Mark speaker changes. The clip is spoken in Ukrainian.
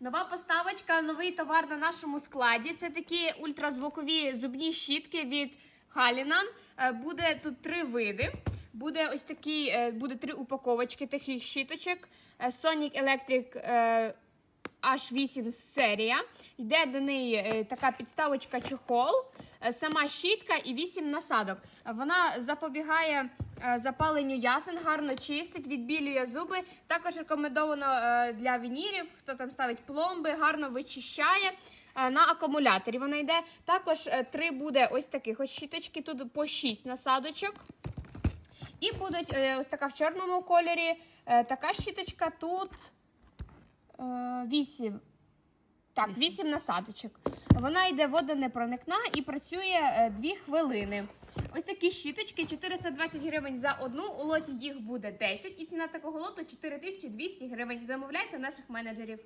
Speaker 1: Нова поставочка, новий товар на нашому складі. Це такі ультразвукові зубні щітки від Халінан. Е, Буде тут три види. Буде ось такі, е, буде три упаковочки таких щіточок. Е, Sonic Electric е, H8 серія. Йде до неї така підставочка чохол, сама щітка і 8 насадок. Вона запобігає запаленню ясен, гарно чистить, відбілює зуби. Також рекомендовано е, для вінірів, хто там ставить пломби, гарно вичищає. е, На акумуляторі вона йде. Також е, три буде ось таких ось щіточки, тут по 6 насадочок. І будуть е, ось така в чорному кольорі. е, Така щіточка тут 8. Так,
Speaker 2: Вісім.
Speaker 1: 8 насадочок. Вона йде водонепроникна і працює 2 хвилини. Ось такі щіточки 420 гривень за одну. У лоті їх буде 10 і ціна такого лоту 4200 гривень. Замовляйте наших менеджерів.